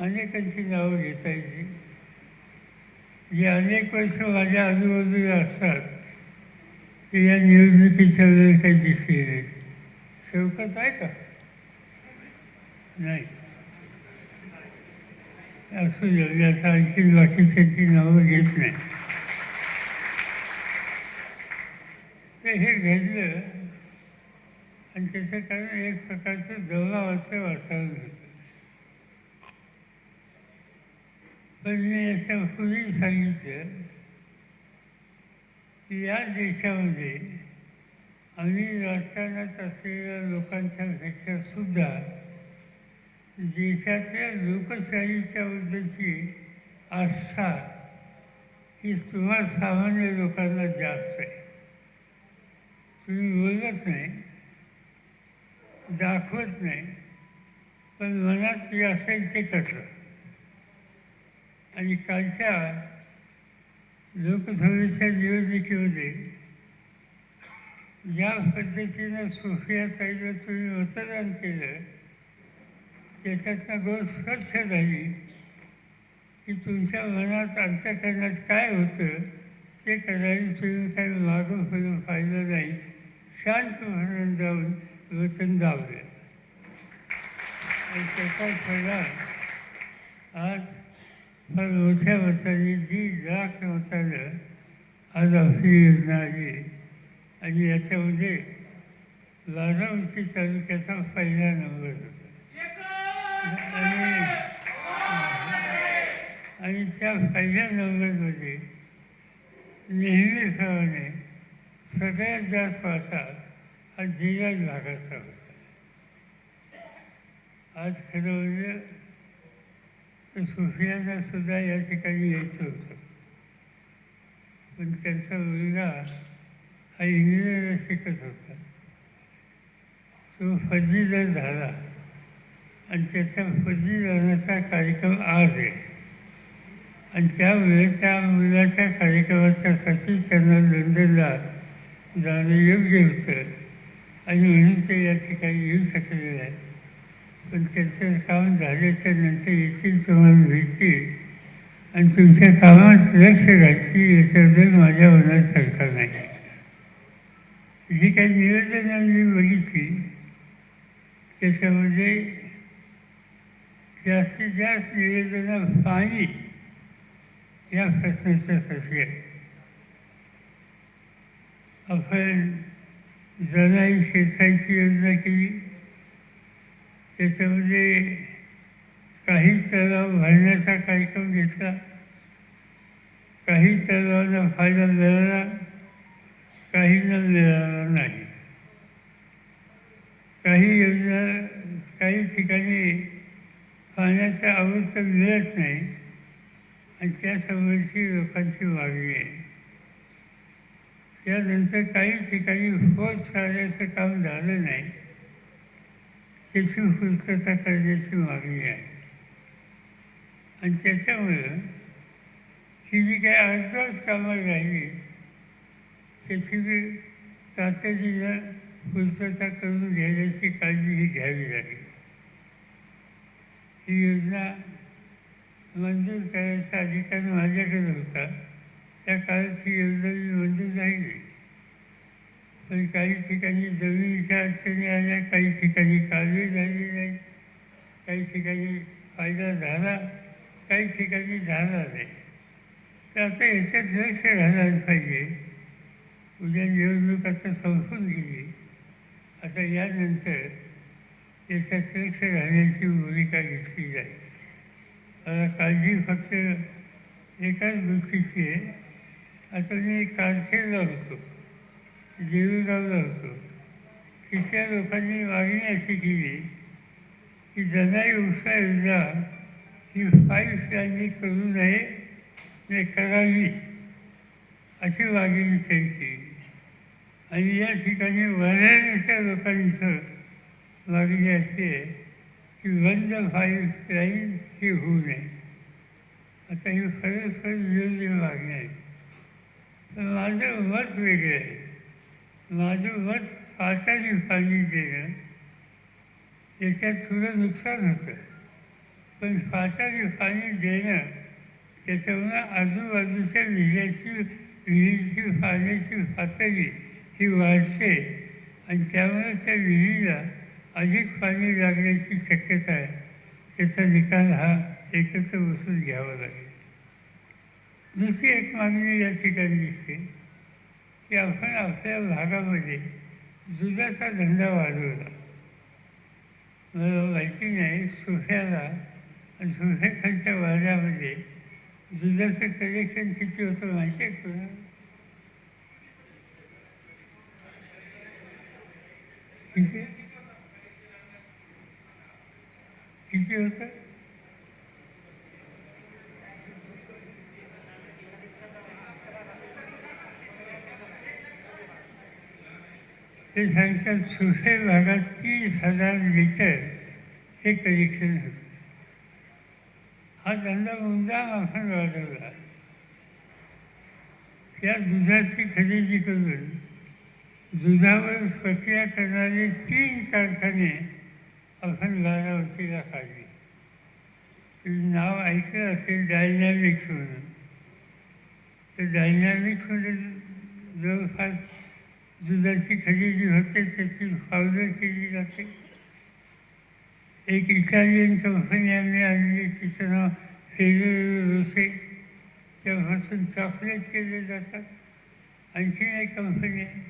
अनेकांची नावं घेता येतील जे अनेक वर्ष माझ्या आजूबाजूला असतात. ते या निवडणुकीच्या वेळेला काही दिसले नाही. शौकत आहे का? नाही. असू द्या आता आणखी बाकीच्यांची नावं घेत नाही. तर हे घडलं आणि त्याचं कारण एक प्रकारचं दबावाचं वातावरण होतं. पण मी याच्यापूर्वी सांगितलं की या देशामध्ये आम्ही राजकारणात असलेल्या लोकांच्या पेक्षा सुद्धा देशातल्या लोकशाहीच्या बद्दलची आस्था ही तुम्हा सामान्य लोकांना जास्त आहे. तुम्ही बोलत नाही दाखवत नाही पण मनात जे असेल ते कसं आणि कालच्या लोकसभेच्या निवडणुकीमध्ये ज्या पद्धतीनं सोफिया ताईला तुम्ही मतदान केलं त्याच्यातनं गोष्ट स्वच्छ झाली की तुमच्या मनात अंतकरणात काय होतं ते करायला तुम्ही काही मागं फिरून पाहिलं नाही. शांत म्हणून जाऊन वचन दावलं आणि त्याचा परिणाम आज पण मोठ्या मताने जी लाख मतानं आज आपली योजना आली आणि याच्यामध्ये बारामती तालुक्याचा पहिला नंबर होता. आणि आणि त्या पहिल्या नंबरमध्ये नेहमीप्रमाणे सगळ्यात जास्त वाटा हा जिल्हा भागाचा होता. आज खरं म्हणजे सुफियांना सुद्धा या ठिकाणी यायचं होतं. पण त्यांचा मुलगा हा इंग्रजीला शिकत होता. तो फजीदार झाला आणि त्याचा पदवीधरणाचा कार्यक्रम आज आहे. आणि त्यामुळे त्या मुलाच्या कार्यक्रमाच्यासाठी त्यांना लंडनला जाणं योग्य होतं. आणि म्हणून ते या ठिकाणी येऊ शकलेले आहे पण त्यांचं काम झाल्याच्यानंतर येथील तुम्हाला भेटतील आणि तुमच्या कामात लक्ष राहतील याच्याबद्दल माझ्या मनात शंका नाही. जी काही निवेदनं मी बघितली त्याच्यामध्ये जास्तीत जास्त निवेदनं पाणी या प्रश्नाच्यासाठी आहे. आपण जनाई शेतांची योजना केली. त्याच्यामध्ये काही तलाव भरण्याचा कार्यक्रम घेतला. काही तलावांना फायदा मिळाला काहींना मिळाला नाही. काही योजना काही ठिकाणी पाण्याचा अवस्था मिळत नाही आणि त्यासमोरची लोकांची मागणी आहे. त्यानंतर काही ठिकाणी होत चालण्याचं काम झालं नाही. त्याची पूर्तता करण्याची मागणी आहे आणि त्याच्यामुळं ही जी काही अर्धवट कामं राहिली त्याची मी तातडीनं पूर्तता करून घेण्याची काळजीही घ्यावी लागेल. ही योजना मंजूर करायचा अधिकार माझ्याकडे होता. त्या काळात ही योजना मी मंजूर नाही पण काही ठिकाणी जमिनीच्या अडचणी आल्या काही ठिकाणी कालवे झाली नाही काही ठिकाणी फायदा झाला काही ठिकाणी झाला नाही. तर आता याच्यात लक्ष घालायला पाहिजे. उद्या निवडणूक आता संपून गेली. आता यानंतर याच्यात लक्ष घालण्याची भूमिका घेतली जाईल. मला काळजी फक्त एकाच गोष्टीची आहे. आता मी कारखेडला होतो. देऊळगावला होतो. तिथल्या लोकांनी मागणी अशी केली की जनाई उपसा योजना ही फाईव्ह स्टँडनी करू नये आणि करावी अशी मागणी त्यांची. आणि या ठिकाणी बऱ्याचशा लोकांचं मागणी अशी आहे की बंद फाईव्ह स्टाईल ही होऊ नये. आता ही खरंच खरंच विरोधी मागणी आहे. तर माझं मत वेगळं आहे. माझं मत पाटाने पाणी देणं याच्यात सुद्धा नुकसान होतं. पण श्वासाची पाणी देणं त्याच्यामुळं आजूबाजूच्या विहिऱ्याची विहिरीची पाण्याची पातळी ही वाढते आणि त्यामुळे त्या विहिरीला अधिक पाणी लागण्याची शक्यता आहे. त्याचा निकाल हा एकत्र बसून घ्यावा लागेल. दुसरी एक मागणी या ठिकाणी दिसते की आपण आपल्या भागामध्ये दुधाचा धंदा वाढवला. मला माहिती नाही सोफ्याला आणि सोफ्याखालच्या वाड्यामध्ये दुधाचं कलेक्शन किती होतं माहिती आहे तुला किती? किती होतं? ते सांगतात सुशे भागात तीस हजार लिटर हे कलेक्शन होतं. हा धंदा मुद्दाम आपण वाढवला. त्या दुधाची खरेदी करून दुधावर प्रक्रिया करणारे तीन कारखाने आपण बारावतीला काढले. नाव ऐकलं असेल डायनॅमिक्स म्हणून. तर डायनॅमिक्स म्हणजे जवळपास दुधाची खरेदी होते त्याची पावडर केली जाते. एक इटालियन कंपनी आम्ही आणली तिचं नाव फेरो रोसे त्यापासून चॉकलेट केले जातात. आणखीन एक कंपनी आहे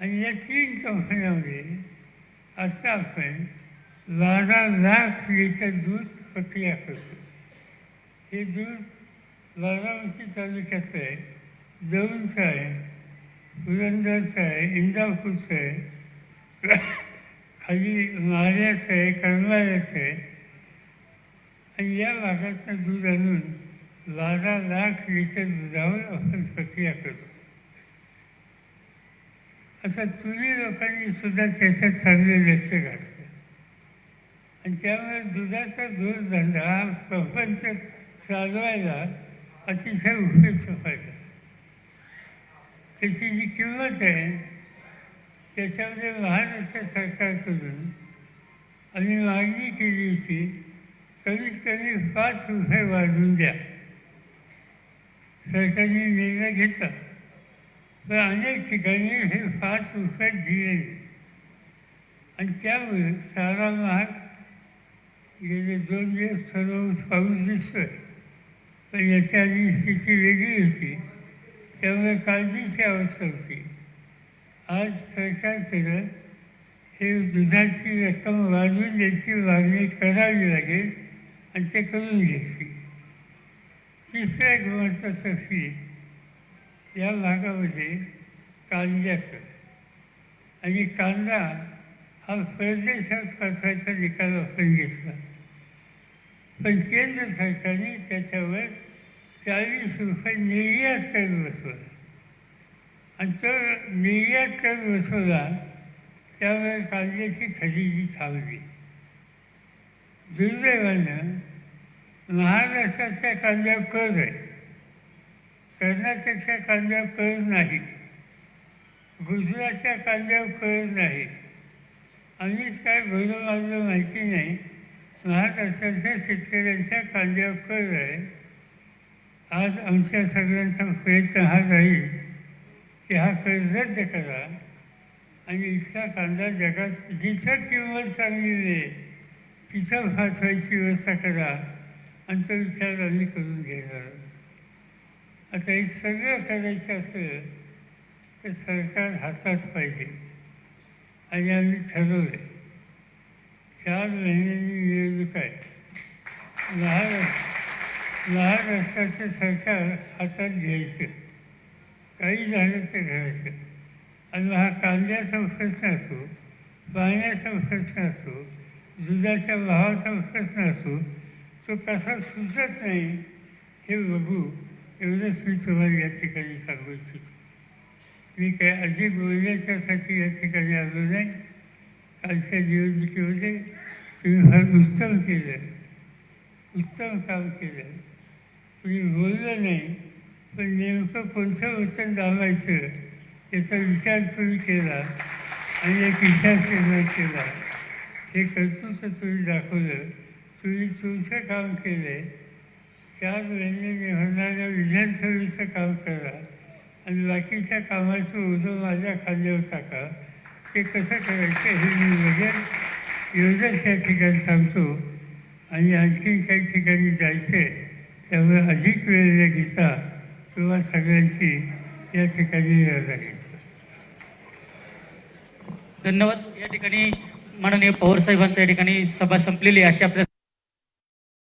आणि या तीन कंपन्यामध्ये आता आपण बारा लाख लिटर दूध प्रक्रिया करतो. हे दूध बारामती तालुक्याचं आहे दौंडचं आहे पुरंदरचं आहे इंदापूरचं आहे खाली माऱ्याचं आहे करमाळ्याचं आहे आणि या भागातनं दूध आणून बारा लाख लिटर दुधावर आपण प्रक्रिया करतो आता तुम्ही लोकांनी सुद्धा त्याच्यात चांगले लक्ष घातलं आणि त्यामुळे दुधाचा दूधधंदा हा प्रपंच चालवायला अतिशय उपयुक्त व्हायचा त्याची जी किंमत आहे त्याच्यामध्ये महाराष्ट्र सरकारकडून आम्ही मागणी केली होती कमीत कमी पाच रुपये वाढवून द्या. सरकारने निर्णय घेतला. पण अनेक ठिकाणी हे पाच रुपये दिले आणि त्यामुळे सारा महाग गेले दोन दिवस सर्व पाऊस दिसतोय. पण याच्या आधी स्थिती वेगळी होती. त्यामुळे काळजीची अवस्था होती. आज सरकारकडं हे दुधाची रक्कम वाढवून द्यायची मागणी करावी लागेल आणि ते करून घ्यायची. तिसरं एक महत्त्वाचं फी या भागामध्ये कांद्याचं आणि कांदा हा परदेशात पाठवायचा निकाल आपण घेतला. पण केंद्र सरकारने त्याच्यावर चाळीस रुपये निर्यात करून बसवला आणि तो निर्यात करून बसवला त्यामुळे कांद्याची खरेदी थांबली दुर्दैवानं महाराष्ट्राच्या कांद्यावर कर आहे. कर्नाटकच्या कांद्यावर कर नाही. गुजरातच्या कांद्यावर कर नाही. आम्हीच काय भरून माझं माहिती नाही. महाराष्ट्राच्या शेतकऱ्यांच्या कांद्यावर कर आहे. आज आमच्या सगळ्यांचा प्रयत्न हा राहील की हा कर रद्द करा. आणि इथला कांदा जगात जिथं किंमत चांगली नाही तिथं फासवायची व्यवस्था करा. आणि तो विचार आम्ही करून घेणार. आहोत. आता हे सगळं करायचं असेल तर सरकार हातात पाहिजे. आणि आम्ही ठरवलं चार महिन्यांनी निवडणूक आहे महाराष्ट्र महाराष्ट्राचं सरकार हातात घ्यायचं. काही झालं तर घ्यायचं. आणि हा कांद्याचा प्रश्न असो पाण्याचा प्रश्न असो दुधाच्या भावाचा प्रश्न असो तो कसा सुचत नाही हे बघू एवढंच मी तुम्हाला या ठिकाणी सांगू इच्छितो. मी काय अधिक बोलण्याच्यासाठी या ठिकाणी आलो नाही. कालच्या निवडणुकीमध्ये तुम्ही फार उत्तम केलं. उत्तम काम केलं. मी बोललं नाही पण नेमकं कोणतं वचन दाबायचं याचा विचार तुम्ही केला आणि एक विचार निर्माण केला. हे कर्तृत्व तुम्ही दाखवलं. तुम्ही तुमचं काम केलं. चार महिन्याने होणाऱ्या विधानसभेचं काम करा. आणि बाकीच्या कामाचं ओझं माझ्या खांद्यावर टाका. ते कसं करायचं हे मी लगेच एवढंच या ठिकाणी सांगतो. आणि आणखी काही ठिकाणी जायचं आहे त्यामुळे अधिक वेळ न घेता किंवा सगळ्यांची या ठिकाणी धन्यवाद. या ठिकाणी माननीय पवार साहेबांच्या या ठिकाणी सभा संपलेली अशी आपल्या